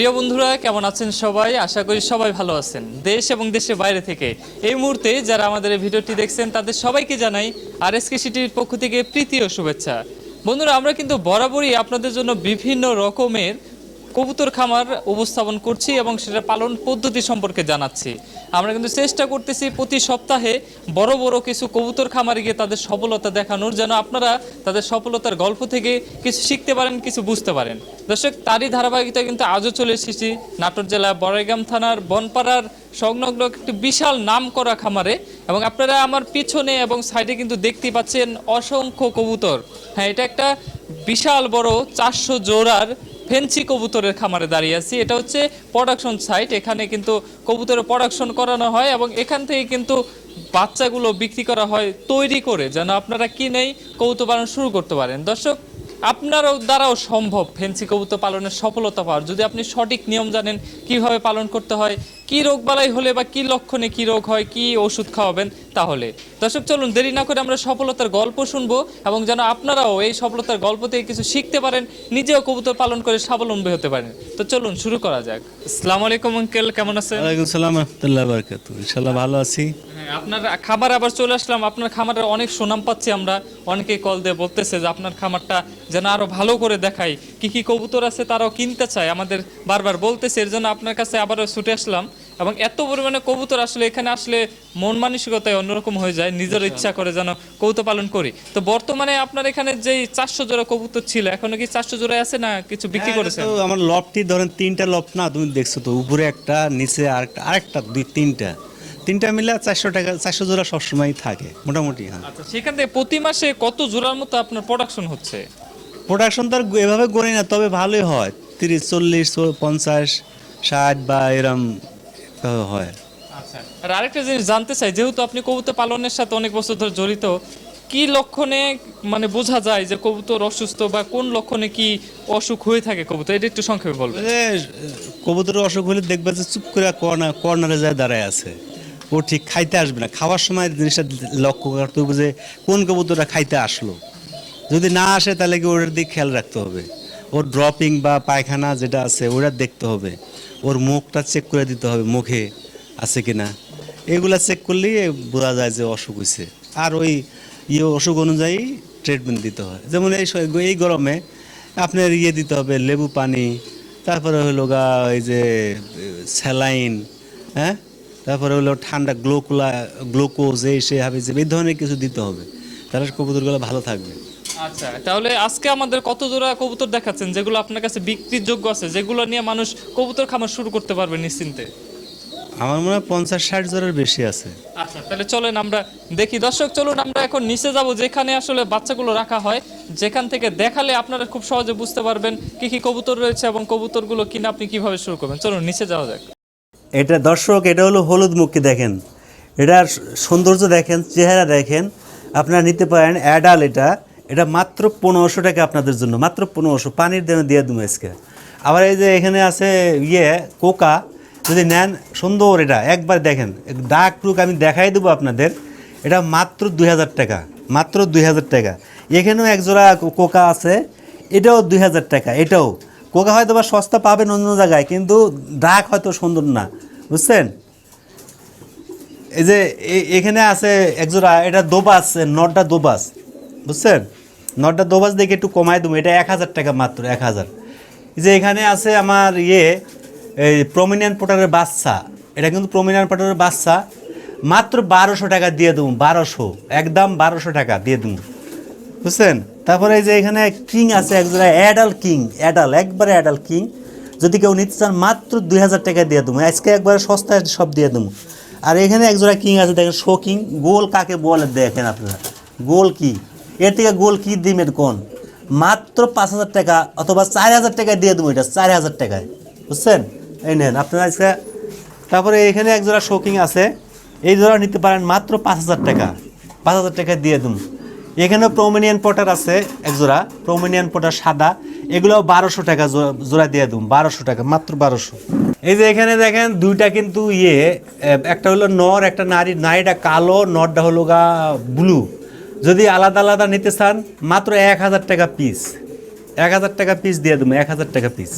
প্রিয় বন্ধুরা, কেমন আছেন সবাই? আশা করি সবাই ভালো আছেন। দেশ এবং দেশের বাইরে থেকে এই মুহূর্তে যারা আমাদের এই ভিডিওটি দেখছেন, তাদের সবাইকে জানাই আর এস সিটির পক্ষ থেকে প্রীতি ও শুভেচ্ছা। বন্ধুরা, আমরা কিন্তু বরাবরই আপনাদের জন্য বিভিন্ন রকমের কবুতর খামার উপস্থাপন করছি এবং সেটা পালন পদ্ধতি সম্পর্কে জানাচ্ছি। আমরা কিন্তু চেষ্টা করতেছি প্রতি সপ্তাহে বড় বড় কিছু কবুতর খামারে গিয়ে তাদের সফলতা দেখানোর, যেন আপনারা তাদের সফলতার গল্প থেকে কিছু শিখতে পারেন, কিছু বুঝতে পারেন। দর্শক, তারই ধারাবাহিকতা কিন্তু আজও চলে এসেছি নাটোর জেলা বড়াইগ্রাম থানার বনপাড়ার সংলগ্ন একটি বিশাল নাম করা খামারে। এবং আপনারা আমার পিছনে এবং সাইডে কিন্তু দেখতে পাচ্ছেন অসংখ্য কবুতর। হ্যাঁ এটা একটা বিশাল বড় চারশো জোড়ার ফেন্সি কবুতরের খামারে দাঁড়িয়ে আছি। এটা হচ্ছে প্রোডাকশন সাইট এখানে কিন্তু কবুতরের প্রোডাকশন করানো হয় এবং এখান থেকে কিন্তু বাচ্চাগুলো বিক্রি করা হয় তৈরি করে, যেন আপনারা কিনেই কবুতর পালন শুরু করতে পারেন। দর্শক, আপনারও দ্বারাও সম্ভব ফেন্সি কবুতর পালনের সফলতা পাওয়ার। যদি আপনি সঠিক নিয়ম জানেন কীভাবে পালন করতে হয় কি রোগ বালাই হলে বা কি লক্ষণে কি রোগ হয় কি ওষুধ খাওয়াবেন তাহলে? দর্শক চলুন দেরি না করে আমরা সফলতার গল্প শুনব এবং যেন আপনারাও এই সফলতার গল্প থেকে কিছু শিখতে পারেন নিজেও কবুতর পালন করে স্বাবলম্বী হতে পারেন। তো চলুন শুরু করা যাক। আসসালামু আলাইকুম আঙ্কেল কেমন আছেন? ওয়ালাইকুম সালাম বারকাত ভালো আছি। হ্যাঁ, আপনার খাবার আবার চলে আসলাম। আপনার খামারের অনেক সুনাম পাচ্ছি আমরা। অনেকেই কল দিয়ে বলতেছে যে আপনার খামারটা যেন আরও ভালো করে দেখাই। কি কি কবুতর আছে তারাও কিনতে চায়। আমাদের বারবার বলতেছে এর জন্য আপনার কাছে আবারও ছুটে আসলাম। এবং এত পরিমাণে কবুতর আসলে এখানে আসলে মন মানসিকতায় অন্যরকম হয়ে যায় নিজের ইচ্ছা করে যেন কবুতর পালন করি। তো বর্তমানে আপনার এখানে যেই চারশো জোড়া কবুতর ছিল এখনও কি চারশো জোড়া আছে না কিছু বিক্রি করেছেন? তো আমার লফটি ধরেন তিনটা লফ না তুমি দেখছ তো উপরে একটা নিচে আরেকটা আরেকটা দুই তিনটা। তিনটা মিলে চারশো টাকা চারশো জোড়া সবসময় থাকে মোটামুটি হ্যাঁ। আচ্ছা সেখান থেকে প্রতি মাসে কত জোড়ার মতো আপনার প্রোডাকশন হচ্ছে? প্রোডাকশন তো আর এভাবে গড়ি না তবে ভালোই হয়। তিরিশ চল্লিশ পঞ্চাশ ষাট বা এরম হয়। আচ্ছা আর আরেকটা জিনিস জানতে চাই যেহেতু আপনি কবুতর পালনের সাথে অনেক বছর ধরে জড়িত কি লক্ষণে মানে বোঝা যায় যে কবুতর অসুস্থ বা কোন লক্ষণে কি অসুখ হয়ে থাকে কবুতর? এটা একটু সংক্ষেপে বলবেন। কবুতরের অসুখ হলে দেখবে যে চুপ করে কর্নার কর্নারে যায় দাঁড়ায় আছে। ও ঠিক খাইতে আসবে না। খাওয়ার সময় জিনিসটা লক্ষ্য করতে হবে যে কোন কবুতরটা খাইতে আসলো। যদি না আসে তাহলে কি ওটার দিকে খেয়াল রাখতে হবে? ওর ড্রপিং বা পায়খানা যেটা আছে ওটা দেখতে হবে। ওর মুখটা চেক করে দিতে হবে, মুখে আছে কি না এগুলা চেক করলেই বোঝা যায় যে অসুখ হয়েছে আর ওই ইয়ে অসুখ অনুযায়ী ট্রিটমেন্ট দিতে হয়। যেমন এই এই গরমে আপনার ইয়ে দিতে হবে, লেবু পানি, তারপরে হলো গা ওই যে, স্যালাইন হ্যাঁ? তারপরে হলো ঠান্ডা গ্লোকুলা, গ্লুকোজ, এই সে হবে যে এই ধরনের কিছু দিতে হবে। তাহলে কবুতরগুলো ভালো থাকবে। আচ্ছা তাহলে আজকে আমাদের কত জোড়া কবুতর দেখাচ্ছেন যেগুলো আপনার কাছে বিক্রির যোগ্য আছে যেগুলো নিয়ে মানুষ কবুতর খামার শুরু করতে পারবে নিশ্চিন্তে? আমার মনে হয় পঞ্চাশ ষাট জনের বেশি আছে। আচ্ছা তাহলে চলেন আমরা দেখি। দর্শক চলুন আমরা এখন নিচে যাব যেখানে আসলে বাচ্চাগুলো রাখা হয়। যেখান থেকে দেখালে আপনারা খুব সহজে বুঝতে পারবেন কি কি কবুতর রয়েছে এবং কবুতরগুলো কিনে আপনি কীভাবে শুরু করবেন। চলুন নিচে যাওয়া যাক। এটা দর্শক এটা হলো হলুদ মুখী দেখেন। এটার সৌন্দর্য দেখেন চেহারা দেখেন। আপনারা নিতে পারেন অ্যাডাল এটা। এটা মাত্র পনেরোশো টাকা আপনাদের জন্য, মাত্র পনেরোশো। পানির দামে দিয়ে দেবো আজকে। আবার এই যে এখানে আছে ইয়ে কোকা। যদি নেন, সুন্দর এটা। একবার দেখেন ডাক টুক আমি দেখাই দেবো আপনাদের। এটা মাত্র দুই হাজার টাকা, মাত্র দুই হাজার টাকা। এখানেও এক জোড়া কো- কোকা আছে, এটাও দুই হাজার টাকা, এটাও। কোকা হয়তো বা সস্তা পাবেন অন্য জায়গায়, কিন্তু ডাক হয়তো সুন্দর না, বুঝছেন? এই যে এখানে আছে একজোড়া, এটা দোবাস, নটটা দোবাস, বুঝছেন? নটটা দোবাস দেখে একটু কমাই দেবো, এটা এক হাজার টাকা মাত্র, এক হাজার। যে এখানে আছে আমার ইয়ে এই প্রমিনিয়ান পোটারের বাচ্চা এটা কিন্তু প্রমিনিয়ান পোটারের বাচ্চা মাত্র বারোশো টাকা দিয়ে দেবো, বারোশো, একদম বারোশো টাকা দিয়ে দেবো। বুঝছেন? তারপরে এই যে এখানে কিং আছে একজোড়া অ্যাডাল কিং অ্যাডাল একবারে অ্যাডাল কিং যদি কেউ নিতে চান, মাত্র দুই হাজার টাকা দিয়ে দেবো, আজকে একবারে সস্তায় সব দিয়ে দেবো। আর এখানে একজোড়া কিং আছে, দেখেন শো কিং গোল কাকে বলে দেখেন আপনারা? গোল কি এর থেকে গোল কি দিবেন কোন? মাত্র পাঁচ হাজার টাকা অথবা চার হাজার টাকায় দিয়ে দেবো এটা, চার হাজার টাকায়। বুঝছেন? এই নেন, আপনারা আজকে, তারপরে এখানে একজোড়া শোকিং আছে। এই জোড়া নিতে পারেন মাত্র পাঁচ হাজার টাকা। পাঁচ হাজার টাকা দিয়ে দেবো। এখানে প্রমিনিয়ান পটার আছে এক জোড়া প্রমিনিয়ান পটার সাদা। এগুলো বারোশো টাকা জোড়া- জোড়া দিয়ে দেবো, বারোশো টাকা, মাত্র বারোশো। এই যে এখানে দেখেন, দুইটা কিন্তু ইয়ে একটা হলো নর, একটা নারী, নারীটা কালো, নরটা হলো গা, ব্লু। যদি আলাদা আলাদা নিতে চান মাত্র এক হাজার টাকা পিস এক হাজার টাকা পিস দিয়ে দেবো এক হাজার টাকা পিস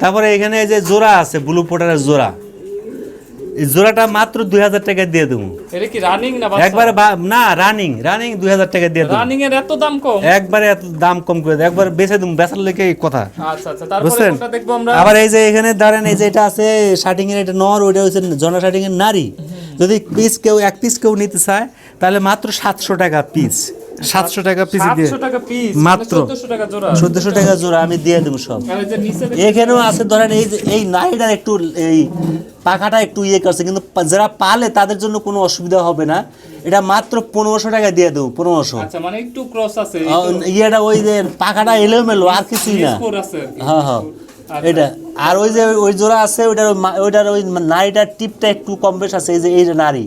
তারপরে এখানে এই যে জোড়া আছে ব্লু পোটারের জোড়া। এই জোড়াটা মাত্র দুই হাজার টাকা দিয়ে দেবো। এটা কি রানিং না একবারে না রানিং রানিং দুই হাজার টাকা দিয়ে দেবো। রানিং এর এত দাম কম? একবারে এত দাম কম করে দেয় একবার বেচে দেবো বেচার লেগে কথা। আচ্ছা আচ্ছা বুঝছেন? আবার এই যে এখানে ধরেন এই যে এটা আছে শার্টিং এর এটা নর ওইটা হচ্ছে জনা শার্টিং এর নারী। যদি পিস কেউ এক পিস কেউ নিতে চায় তাহলে মাত্র সাতশো টাকা পিস সাতশো টাকা পিস দিয়ে 700 টাকা মাত্র। 1400 টাকা জোড়া। চোদ্দশো টাকা জোড়া আমি দিয়ে দেবো সব। এখানেও আছে ধরেন এই যে এই নারীটার একটু এই পাখাটা একটু ইয়ে করছে কিন্তু যারা পালে তাদের জন্য কোনো অসুবিধা হবে না। এটা মাত্র পনেরোশো টাকা দিয়ে দেবো পনেরোশো। আচ্ছা মানে একটু ক্রস আছে ইয়েটা ওই যে পাখাটা এলোমেলো আর কিছুই না। হ্যাঁ হ্যাঁ। আচ্ছা। এটা আর ওই যে ওই জোড়া আছে ওইটার ওইটার ওই নারীটার টিপটা একটু কম বেশ আছে এই যে এই যে নারী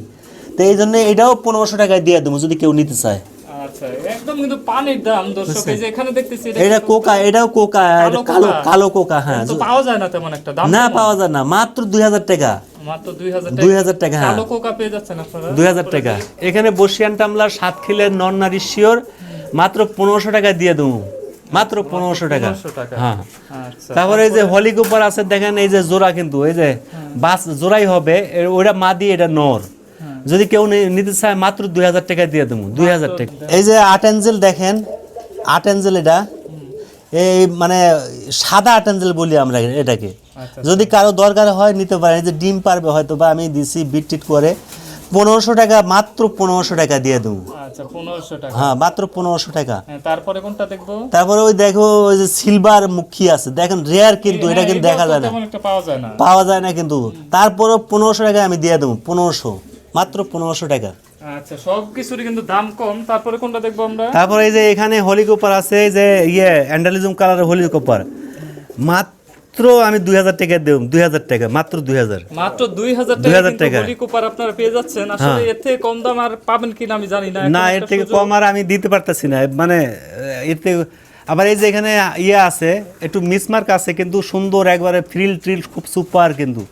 তো এই জন্য এটাও পনেরোশো টাকায় দিয়ে দেবো যদি কেউ নিতে চায়। আচ্ছা একদম কিন্তু পানির দাম দর্শক এই যে এখানে দেখতেছি এটা এটা কোকা এটাও কোকা কালো কালো কোকা হ্যাঁ। তো পাওয়া যায় না তেমন একটা দাম না পাওয়া যায় না মাত্র দুই হাজার টাকা। মাত্র 2000 টাকা। 2000 টাকা, হ্যাঁ। কালো কোকা পেয়ে যাচ্ছেন আপনারা। দুই হাজার টাকা। এখানে বসিয়ান টামলার সাত খিলের নন নারী শিওর মাত্র টাকা দিয়ে দেবো। মাত্র পনেরোশো টাকা। 1500 টাকা। হ্যাঁ। আচ্ছা তারপরে এই যে হলিকুপার আছে দেখেন এই যে জোড়া কিন্তু এই যে বাস জোড়াই হবে ওইটা মাদি এটা নর। যদি কেউ নিতে চায় মাত্র দুই হাজার টাকা দিয়ে দেবো দুই হাজার টাকা। এই যে আট এঞ্জেল দেখেন আট এঞ্জেল এটা। এই মানে সাদা আট এঞ্জেল বলি আমরা এটাকে। আচ্ছা। যদি কারও দরকার হয় নিতে পারেন এই যে ডিম পারবে হয়তো বা আমি দিছি বিট টিট করে পনেরোশো টাকা মাত্র পনেরোশো টাকা দিয়ে দেবো। আচ্ছা 1500 হ্যাঁ মাত্র পনেরোশো টাকা। হ্যাঁ, তারপরে কোনটা দেখব? তারপরে ওই দেখো ওই যে সিলভার মুখী আছে। দেখেন রেয়ার কিন্তু এটা হ্যাঁ, কিন্তু দেখা যায় না। পাওয়া যায় না। পাওয়া যায় না কিন্তু। তারপরও পনেরোশো টাকা আমি দিয়ে দেবো পনেরোশো। মাত্র পনেরোশো টাকা। আচ্ছা সব কিছুরই কিন্তু দাম কম। তারপরে কোনটা দেখব আমরা? তারপরে এই যে এখানে আছে যে ইয়ে অ্যান্ডালিজম কালারের মাত্র আমি দুই হাজার টাকা দেব দুই হাজার টাকা মাত্র দুই হাজার। মাত্র দুই হাজার 2000 টাকা। টাকা। কুপার আপনারা পেয়ে যাচ্ছেন। আসলে এর থেকে কম দাম আর পাবেন কিনা আমি জানি না। না এর থেকে কম আর আমি দিতে পারতেছি না। মানে এর থেকে আবার এই যে এখানে ইয়ে আছে একটু মিসমার্ক আছে কিন্তু সুন্দর একবারে ফ্রিল ট্রিল খুব সুপার কিন্তু।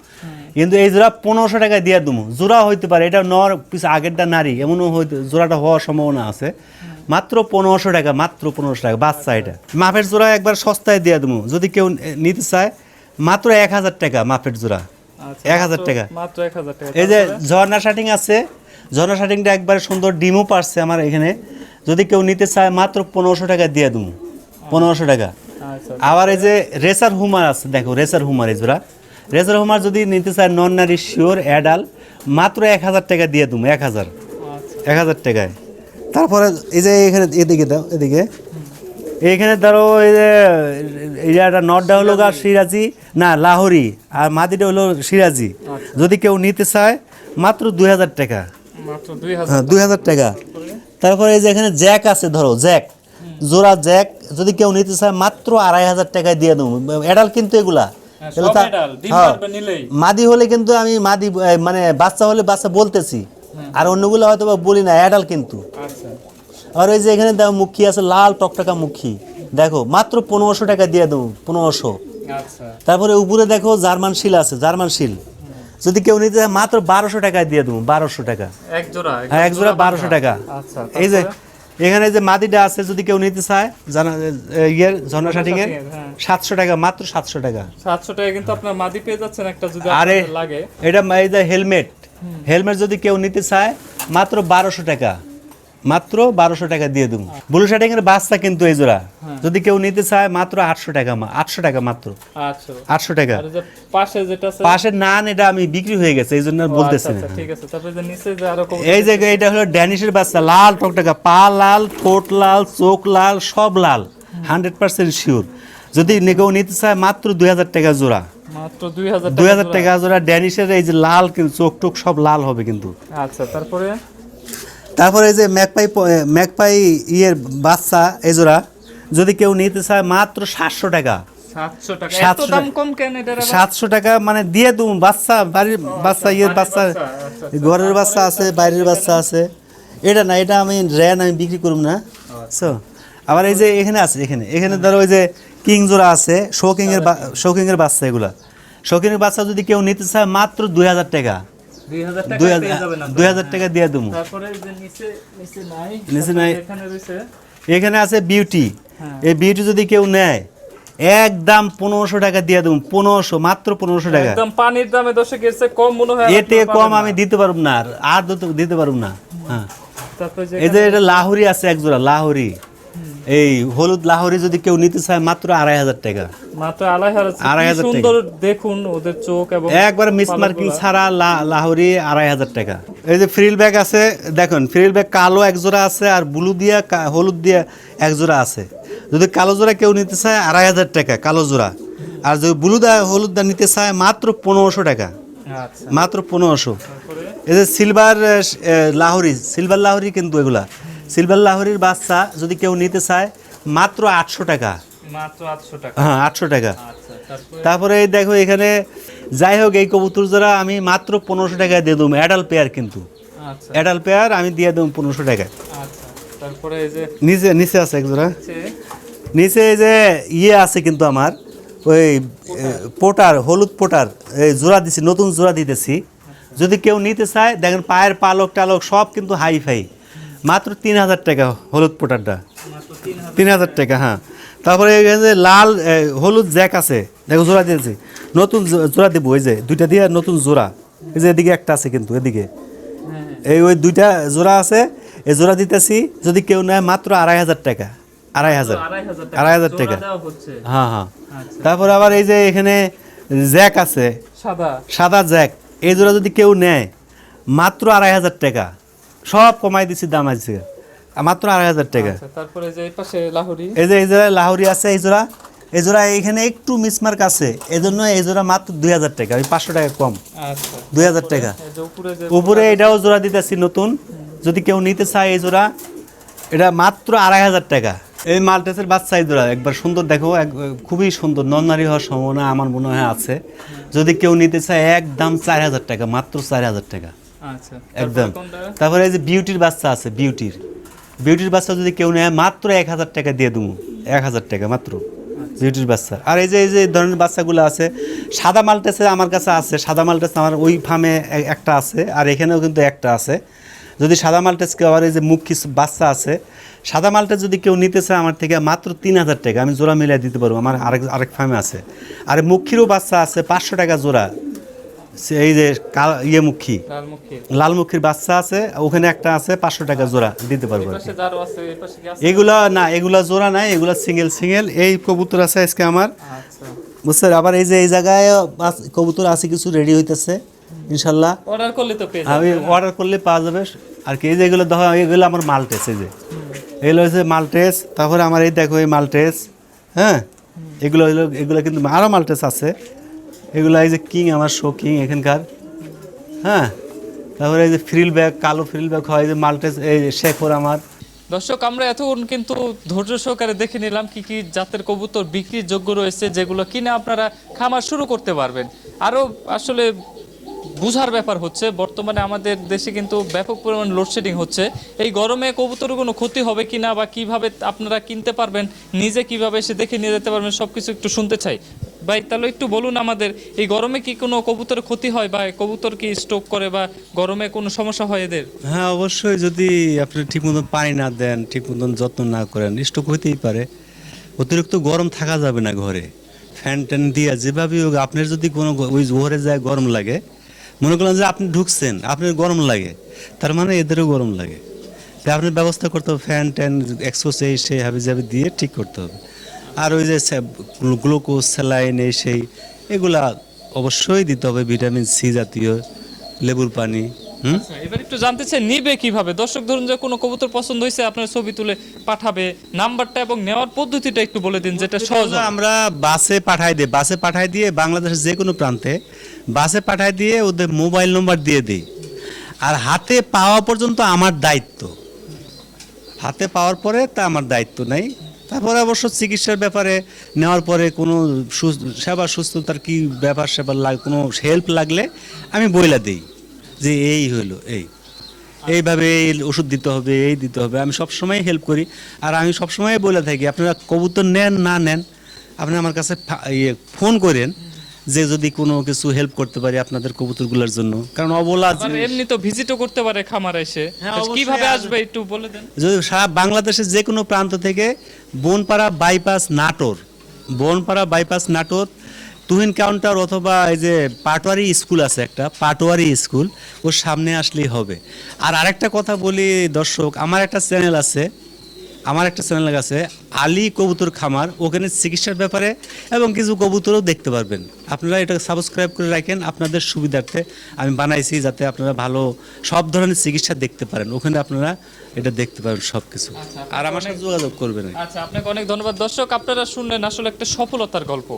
কিন্তু এই জোড়া পনেরোশো টাকা দিয়ে দেবো জোড়া হইতে পারে এটা নর পিছু আগেরটা নারী এমনও হইতে জোড়াটা হওয়ার সম্ভাবনা আছে। মাত্র পনেরোশো টাকা মাত্র পনেরোশো টাকা বাচ্চা এটা। মাফের জোড়া একবার সস্তায় দিয়ে দেবো যদি কেউ নিতে চায় মাত্র এক হাজার টাকা মাফের জোড়া। আচ্ছা, এক হাজার টাকা। মাত্র এক হাজার টাকা এই যে ঝর্ণা শাটিং আছে। ঝর্ণা শাটিংটা একবারে সুন্দর ডিমও পারছে আমার এখানে। যদি কেউ নিতে চায় মাত্র পনেরোশো টাকা দিয়ে দেবো পনেরোশো টাকা। আচ্ছা। আবার এই যে রেসার হুমার আছে দেখো রেসার হুমার এই জোড়া। রেসার হুমার যদি নিতে চায় নন নারী শিওর অ্যাডাল মাত্র এক হাজার টাকা দিয়ে দেবো এক হাজার। আচ্ছা। এক হাজার টাকায়। তারপরে এই যে এখানে এদিকে দাও এদিকে। এইখানে ধরো এই যে এটা নটটা হলো গা সিরাজি না লাহোরি আর মাদিটা হলো সিরাজি। যদি কেউ নিতে চায় মাত্র দুই হাজার টাকা। দুই হাজার হ্যাঁ দুই হাজার টাকা। তারপরে এই যে এখানে জ্যাক আছে ধরো জ্যাক। জোড়া জ্যাক যদি কেউ নিতে চায় মাত্র আড়াই হাজার টাকায় দিয়ে দেবো। এডাল কিন্তু এগুলা। হ্যাঁ, হ্যাঁ। মাদি হলে কিন্তু আমি মাদি মানে বাচ্চা হলে বাচ্চা বলতেছি। আর অন্যগুলো হয়তো বলি না অ্যাডাল কিন্তু। আচ্ছা। আর ওই যে এখানে দেখো মুখী আছে লাল টকটকা মুখী। দেখো মাত্র পনেরোশো টাকা দিয়ে দেবো পনেরোশো। আচ্ছা। তারপরে উপরে দেখো জার্মান শিল আছে জার্মান শিল। যদি কেউ নিতে চায় মাত্র বারোশো টাকা দিয়ে দেবো বারোশো টাকা। এক জোড়া হ্যাঁ এক জোড়া বারোশো। টাকা। আচ্ছা এই যে? এখানে যে মাদিটা আছে যদি কেউ নিতে চায় জানা ইয়ের ঝর্ণা হ্যাঁ। সাতশো টাকা মাত্র সাতশো টাকা। সাতশো টাকা কিন্তু আপনার মাদি পেয়ে যাচ্ছেন একটা যদি আরে লাগে। এটা এই যে হেলমেট। হেলমেট যদি কেউ নিতে চায় মাত্র বারোশো টাকা। মাত্র বারোশো টাকা দিয়ে দেবো। ব্লু শাটিং এর বাচ্চা কিন্তু এই জোড়া। যদি কেউ নিতে চায় মাত্র আটশো টাকা মা- আটশো টাকা মাত্র। আচ্ছা। আটশো টাকা। পাশে নান এটা আমি বিক্রি হয়ে গেছে এই জন্য বলতেছি আচ্ছা, না। আচ্ছা, এই যে এটা হলো ড্যানিশের বাচ্চা লাল টকটকা পা লাল ঠোঁট লাল চোখ লাল সব লাল। Hundred percent sure. যদি কেউ নিতে চায় মাত্র দুই হাজার টাকা জোড়া। মাত্র দুই হাজার টাকা জোড়া। ড্যানিশের এই যে লাল কিন্তু চোখ টোক সব লাল হবে কিন্তু। আচ্ছা তারপরে তারপরে এই যে ম্যাকপাই ম্যাকপাই ইয়ের বাচ্চা এই জোড়া যদি কেউ নিতে চায় মাত্র সাতশো টাকা। সাতশো টাকা। এত 700 দাম কম কেন এটার আবার? সাতশো টাকা মানে দিয়ে দেবো বাচ্চা বাড়ির বাচ্চা ইয়ের বাচ্চা বাচ্চা, আচ্ছা, ঘরের বাচ্চা আছে বাইরের বাচ্চা আছে। এটা না এটা আমি র্যান আমি বিক্রি করব না। সো আবার এই যে এখানে আছে এখানে এখানে ধরো ওই যে কিং জোড়া আছে শৌকিং এর শৌকিং এর বাচ্চা এগুলা। শৌকিং এর বাচ্চা যদি কেউ নিতে চায় মাত্র দুই হাজার টাকা। দুই হাজার টাকা দিয়ে দেবো। নিচে নাই এখানে আছে বিউটি হ্যাঁ। এই বিউটি যদি কেউ নেয় একদম পনেরোশো টাকা দিয়ে দেবো। পনেরোশো মাত্র পনেরোশো টাকা। একদম পানির দামে এর চেয়ে কম মনে হয় এতে কম আমি দিতে পারব না আর দিতে- দিতে পারব না। হ্যাঁ। এই যে এটা লাহোরি আছে এক জোড়া লাহোরি। এই হলুদ লাহোরি যদি কেউ নিতে চায় মাত্র আড়াই হাজার টাকা। মাত্র আড়াই হাজার আড়াই হাজার সুন্দর দেখুন ওদের চোখ এবং একবার মিস মার্কিং ছাড়া লা- আড়াই হাজার টাকা। এই যে ফ্রিল ব্যাগ আছে দেখুন ফ্রিল ব্যাগ কালো এক জোড়া আছে আর ব্লু দিয়া হলুদ দিয়া এক জোড়া আছে। যদি কালো জোড়া কেউ নিতে চায় আড়াই হাজার টাকা কালো জোড়া। আর যদি ব্লু দা হলুদ দা নিতে চায় মাত্র পনেরোশো টাকা। আচ্ছা। মাত্র পনেরোশো। এই যে সিলভার লাহোরি সিলভার লাহোরি কিন্তু এগুলা। সিলভার লাহরির বাচ্চা যদি কেউ নিতে চায় মাত্র আটশো টাকা। আটশো টাকা। হ্যাঁ আটশো টাকা। আচ্ছা তারপরে? দেখো এখানে যাই হোক এই কবুতর জোড়া আমি মাত্র পনেরোশো টাকায় দিয়ে দেবো অ্যাডাল পেয়ার কিন্তু। আচ্ছা। অ্যাডাল পেয়ার আমি দিয়ে দেবো পনেরোশো টাকায়। আচ্ছা তারপরে এই যে নিচে নিচে আছে এক জোড়া। হচ্ছে নিচে এই যে ইয়ে আছে কিন্তু আমার ওই পোটার হলুদ পোটার এই জোড়া দিছি নতুন জোড়া দিতেছি। যদি কেউ নিতে চায় দেখেন পায়ের পালক টালক সব কিন্তু হাই ফাই মাত্র তিন হাজার টাকা হলুদ পোটারটা। তিন হাজার টাকা হ্যাঁ। তারপরে এই যে লাল হলুদ জ্যাক আছে দেখো জোড়া দিয়েছি। নতুন জোড়া দিব ওই যে দুইটা দিয়ে নতুন জোড়া। এই যে এদিকে একটা আছে কিন্তু এদিকে। হ্যাঁ হ্যাঁ। এই ওই দুইটা জোড়া আছে এই জোড়া দিতেছি যদি কেউ নেয় মাত্র আড়াই হাজার টাকা আড়াই হাজার আড়াই হাজার টাকা। হ্যাঁ হ্যাঁ। আচ্ছা। তারপর আবার এই যে এখানে জ্যাক আছে সাদা। সাদা জ্যাক এই জোড়া যদি কেউ নেয় মাত্র আড়াই হাজার টাকা। সব কমাই দিছি দাম আছে মাত্র আড়াই হাজার টাকা। আচ্ছা তারপরে যে এই পাশে লাহোরি এই যে এই জোড়া লাহোরি আছে এই জোড়া। এই জোড়া এইখানে একটু মিসমার্ক আছে। এই জন্য এই জোড়া মাত্র দুই হাজার টাকা ওই পাঁচশো টাকা কম। আচ্ছা দুই হাজার টাকা। উপরে এটাও জোড়া দিতেছি নতুন। যদি কেউ নিতে চায় এই জোড়া এটা মাত্র আড়াই হাজার টাকা। এই মাল্টেসের বাচ্চা এই জোড়া একবার সুন্দর দেখো খুবই সুন্দর নন্নারি হওয়ার সম্ভাবনা আমার মনে হয় আছে। যদি কেউ নিতে চায় একদম চার হাজার টাকা মাত্র চার হাজার টাকা। আচ্ছা একদম। তারপরে এই যে বিউটির বাচ্চা আছে বিউটির বিউটির বাচ্চা যদি কেউ নেয় মাত্র এক হাজার টাকা দিয়ে দেবো। এক হাজার টাকা মাত্র বিউটির বাচ্চা আর এই যে এই যে ধরনের বাচ্চাগুলো আছে সাদা মালটেসে আমার কাছে আছে সাদা মালটেস আমার ওই ফার্মে একটা আছে আর এখানেও কিন্তু একটা আছে। যদি সাদা মালটেস কেউ আবার এই যে মুখ কিছু বাচ্চা আছে সাদা মালটেস যদি কেউ নিতে চায় আমার থেকে মাত্র তিন হাজার টাকা আমি জোড়া মিলিয়ে দিতে পারব আমার আরেক আরেক ফার্মে আছে। আর মুখিরও বাচ্চা আছে পাঁচশো টাকা জোড়া। এই যে ইয়ে মুখী। লালমুখী। লালমুখীর বাচ্চা আছে ওখানে একটা আছে পাঁচশো টাকা জোড়া দিতে পারব এগুলা না এগুলা জোড়া নাই এগুলা সিঙ্গেল সিঙ্গেল। এই কবুতর আছে আজকে আমার। আচ্ছা। বুঝছেন? আবার এই যে এই জায়গায় কবুতর আছে কিছু রেডি হইতেছে ইনশাল্লাহ। অর্ডার করলে তো আমি অর্ডার করলে পাওয়া যাবে। আর কি এই যে এগুলো দেখো এগুলো আমার মালটেস এই যে। এগুলো হচ্ছে মালটেস। তারপরে আমার এই দেখো এই মালটেস। হ্যাঁ? এগুলো এগুলো কিন্তু আরও মালটেস আছে। এগুলো এই যে কিং, আমার শো কিং এখানকার। হ্যাঁ? তারপরে এই যে ফ্রিল ব্যাগ কালো ফ্রিল ব্যাগ হয় যে মালটেস, এই শেখর আমার। দর্শক, আমরা এতক্ষণ কিন্তু ধৈর্য সহকারে দেখে নিলাম কি কি জাতের কবুতর বিক্রির যোগ্য রয়েছে, যেগুলো কিনে আপনারা খামার শুরু করতে পারবেন। আরও আসলে বুঝার ব্যাপার হচ্ছে, বর্তমানে আমাদের দেশে কিন্তু ব্যাপক পরিমাণ লোডশেডিং হচ্ছে। এই গরমে কবুতরের কোনো ক্ষতি হবে কিনা বা কীভাবে আপনারা কিনতে পারবেন, নিজে কীভাবে এসে দেখে নিয়ে যেতে পারবেন সব কিছু একটু শুনতে চাই। ভাই, তাহলে একটু বলুন আমাদের, এই গরমে কি কোনো কবুতরের ক্ষতি হয়? বা কবুতর কি স্ট্রোক করে বা গরমে কোনো সমস্যা হয় এদের? হ্যাঁ অবশ্যই যদি আপনি ঠিক মতন পানি না দেন, ঠিক মতন যত্ন না করেন স্ট্রোক হইতেই পারে। অতিরিক্ত গরম থাকা যাবে না ঘরে। ফ্যান ট্যান দিয়ে যেভাবে হোক, আপনার যদি কোনো ওই ঘরে যায় গরম লাগে, মনে করলেন যে আপনি ঢুকছেন, আপনার গরম লাগে, তার মানে এদেরও গরম লাগে। আপনার ব্যবস্থা করতে হবে, ফ্যান ট্যান এক্সোস এই সেই হাবি জাবি দিয়ে ঠিক করতে হবে। আর ওই যে গ্লুকোজ স্যালাইন এই সেই এগুলা অবশ্যই দিতে হবে ভিটামিন সি জাতীয় লেবুর পানি আচ্ছা, এবার একটু জানতে চাই নিবে কীভাবে? দর্শক ধরুন যে কোনো কবুতর পছন্দ হয়েছে আপনার ছবি তুলে পাঠাবে নাম্বারটা এবং নেওয়ার পদ্ধতিটা একটু বলে দিন যেটা সহজ আমরা বাসে পাঠাই দিই বাসে পাঠাই দিয়ে বাংলাদেশের যে কোনো প্রান্তে বাসে পাঠাই দিয়ে ওদের মোবাইল নম্বর দিয়ে দিই। আর হাতে পাওয়া পর্যন্ত আমার দায়িত্ব। হাতে পাওয়ার পরে তা আমার দায়িত্ব নেই। তারপরে অবশ্য চিকিৎসার ব্যাপারে নেওয়ার পরে কোনো সেবা সুস্থতার কি ব্যাপার, সেবার লাগ, কোনো হেল্প লাগলে আমি বইলা দিই যে এই হলো, এই। এইভাবে এই ওষুধ দিতে হবে, এই দিতে হবে। আমি সবসময় হেল্প করি। আর আমি সবসময় বলে থাকি, আপনারা কবুতর নেন না নেন, আপনি আমার কাছে ফা- ইয়ে ফোন করেন যে যদি কোনো কিছু হেল্প করতে পারি আপনাদের কবুতরগুলোর জন্য। কারণ অবলা এমনি তো ভিজিটও করতে পারে খামার এসে। হ্যাঁ, কীভাবে আসবে। আসবে একটু বলে দেন। যদি সারা বাংলাদেশের যে কোনো প্রান্ত থেকে Banpara bypass Natore Banpara bypass Natore Tuhin counter অথবা এই যে পাটোয়ারি স্কুল আছে একটা পাটোয়ারি স্কুল ওর সামনে আসলেই হবে। আর আরেকটা কথা বলি দর্শক আমার একটা চ্যানেল আছে আমার একটা চ্যানেল আছে আলী কবুতর খামার। ওখানে চিকিৎসার ব্যাপারে এবং কিছু কবুতরও দেখতে পারবেন। আপনারা এটা সাবস্ক্রাইব করে রাখেন আপনাদের সুবিধার্থে আমি বানাইছি যাতে আপনারা ভালো সব ধরনের চিকিৎসা দেখতে পারেন। ওখানে আপনারা এটা দেখতে পারেন সব কিছু আচ্ছা, আর আমার সাথে যোগাযোগ করবেন। আচ্ছা আপনাকে অনেক ধন্যবাদ। দর্শক আপনারা শুনলেন আসলে একটা সফলতার গল্প।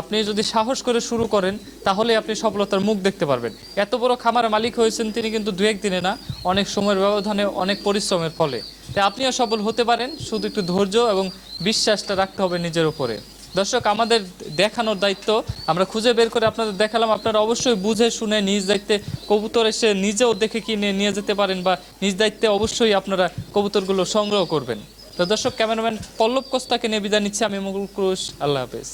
আপনি যদি সাহস করে শুরু করেন তাহলে আপনি সফলতার মুখ দেখতে পারবেন। এত বড় খামারের মালিক হয়েছেন তিনি কিন্তু দু একদিনে না অনেক সময়ের ব্যবধানে অনেক পরিশ্রমের ফলে। তাই আপনিও সফল হতে পারেন। শুধু একটু ধৈর্য এবং বিশ্বাসটা রাখতে হবে নিজের উপরে। দর্শক, আমাদের দেখানোর দায়িত্ব, আমরা খুঁজে বের করে আপনাদের দেখালাম। আপনারা অবশ্যই বুঝে শুনে নিজ দায়িত্বে কবুতর এসে নিজেও দেখে কিনে নিয়ে যেতে পারেন বা নিজ দায়িত্বে অবশ্যই আপনারা কবুতরগুলো সংগ্রহ করবেন। তো দর্শক, ক্যামেরাম্যান পল্লব কোস্তাকে নিয়ে বিদায় নিচ্ছে। আমি মুকুল ক্রুশ, আল্লাহ হাফেজ।